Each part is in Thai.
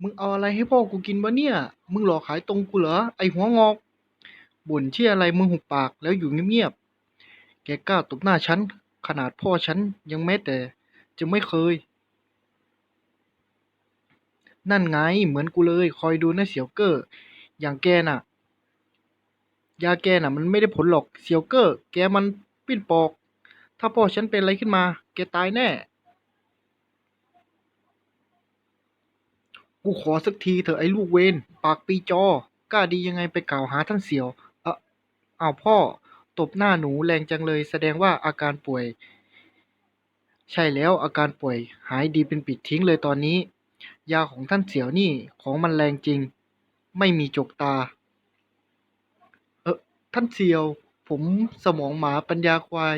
มึงเอาอะไรให้พ่อกูกินวะเนี่ย มึงหลอกขายตรงกูเหรอ ไอหัวงอก บ่นเชี่ยอะไรมึงหุบปากแล้วอยู่เงียบๆ แกกล้าตบหน้าฉัน ขนาดพ่อฉันยังแม้แต่จะไม่เคย นั่นไงเหมือนกูเลย คอยดูนะเสี่ยวเก้ออย่างแกน่ะ ยาแกน่ะ มันไม่ได้ผลหรอก เสี่ยวเก้อแกมันปิ้นปอก ถ้าพ่อฉันเป็นอะไรขึ้นมา แกตายแน่ กูขอสักทีเถอะไอ้ลูกเวนปากปีจอกล้าดียังไงไปกล่าวหาท่านเสี่ยว เอ่ออ้าพ่อ ตบหน้าหนูแรงจังเลย แสดงว่าอาการป่วย ใช่แล้วอาการป่วย หายดีเป็นปิดทิ้งเลยตอนนี้ ยาของท่านเสี่ยวนี่ของมันแรงจริง ไม่มีจกตา เออท่านเสี่ยว ผมสมองหมาปัญญาควาย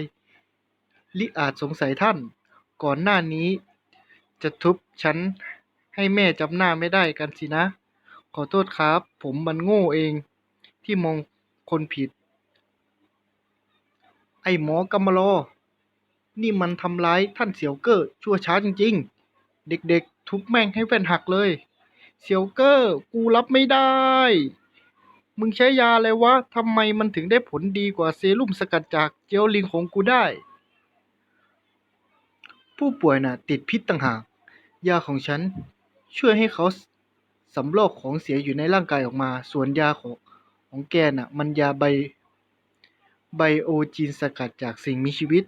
ลิอาจสงสัยท่าน ก่อนหน้านี้ จะทุบฉัน ให้แม่จำหน้าไม่ได้กันสินะ ขอโทษครับ ผมมันโง่เอง ที่มองคนผิด ไอ้หมอกำมะลอ นี่มันทำร้ายท่านเสี่ยวเกอ้อชั่วช้าจริง ๆ เด็กๆ ทุบแม่งให้แว่นหักเลย เสี่ยวเกอ้อกูรับไม่ได้ มึงใช้ยาอะไรวะทำไมมันถึงได้ผลดีกว่าเซรุ่มสกัดจากเจลลิงของกูได้ ผู้ป่วยน่ะ ติดพิษต่างหากยาของฉัน ช่วยให้เขาสำรอกของเสียอยู่ในร่างกายออกมา ส่วนยาของของแกน่ะ มันยาไบไบโอจีนสกัดจากสิ่งมีชีวิต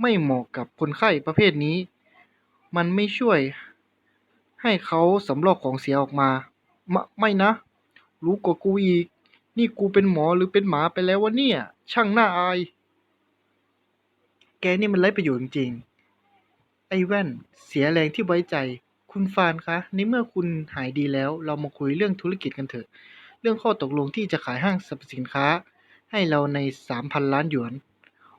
ไม่เหมาะกับคนไข้ประเภทนี้ มันไม่ช่วยให้เขาสำรอกของเสียออกมามไม่นะ รู้กว่ากูอีก นี่กูเป็นหมอหรือเป็นหมาไปแล้ววะเนี่ย ช่างน่าอาย แกนี่มันไร้ประโยชน์จริงๆไอ้แว่นเสียแรงที่ไว้ใจ คุณฟานคะ ในเมื่อคุณหายดีแล้ว เรามาคุยเรื่องธุรกิจกันเถอะ เรื่องข้อตกลงที่จะขายห้างสรรพสินค้า ให้เราในสามพันล้านหยวน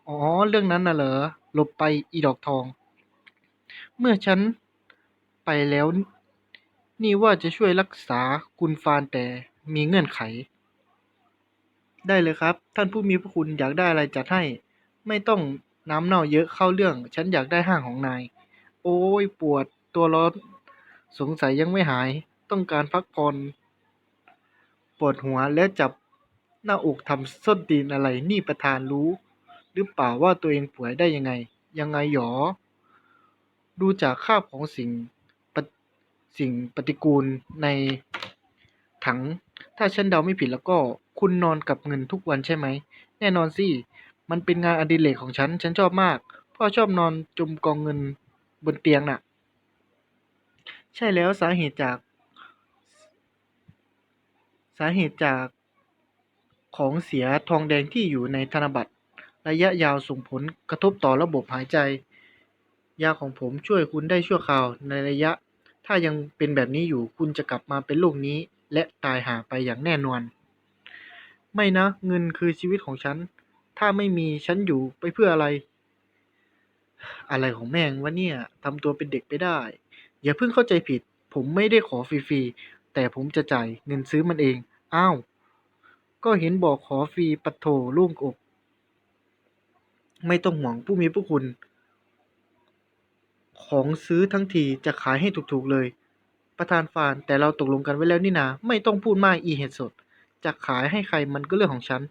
อ๋อ เรื่องนั้นน่ะเหรอ หลบไปอีดอกทอง เมื่อฉันไปแล้ว นี่ว่าจะช่วยรักษาคุณฟานแต่มีเงื่อนไข ได้เลยครับ ท่านผู้มีพระคุณอยากได้อะไรจัดให้ ไม่ต้องน้ำเน่าเยอะเข้าเรื่อง ฉันอยากได้ห้างของนาย โอ้ยปวดตัวร้อน สงสัยยังไม่หาย ต้องการพักผ่อน ปวดหัวและจับหน้าอกทำส้นตีนอะไรนี่ประธานรู้ หรือเปล่าว่าตัวเองป่วยได้ยังไง ยังไงหยอ ดูจากคราบของสิ่งสิ่งปฏิกูลในถัง ถ้าฉันเดาไม่ผิดแล้วก็คุณนอนกับเงินทุกวันใช่ไหม แน่นอนสิ มันเป็นงานอดิเรกของฉัน ฉันชอบมาก พ่อชอบนอนจมกองเงินบนเตียงน่ะ ใช่แล้วสาเหตุจาก สาเหตุจากของเสียทองแดงที่อยู่ในธนบัตร ระยะยาวส่งผลกระทบต่อระบบหายใจ ยาของผมช่วยคุณได้ชั่วคราวในระยะ ถ้ายังเป็นแบบนี้อยู่คุณจะกลับมาเป็นโรคนี้ และตายหาไปอย่างแน่นอน ไม่นะ เงินคือชีวิตของฉัน ถ้าไม่มีฉันอยู่ไปเพื่ออะไร อะไรของแม่งวะเนี่ยทำตัวเป็นเด็กไปได้ อย่าเพิ่งเข้าใจผิด ผมไม่ได้ขอฟรีๆ แต่ผมจะจ่ายเงินซื้อมันเอง อ้าว ก็เห็นบอกขอฟรีปัดโถโล่งอก ไม่ต้องห่วงผู้มีพระคุณ ของซื้อทั้งทีจะขายให้ถูกๆเลย ประธานฟานแต่เราตกลงกันไว้แล้วนี่นา ไม่ต้องพูดมากอีเห็ดสด จะขายให้ใครมันก็เรื่องของฉัน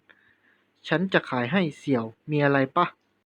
ฉันจะขายให้เสี่ยว มีอะไรปะ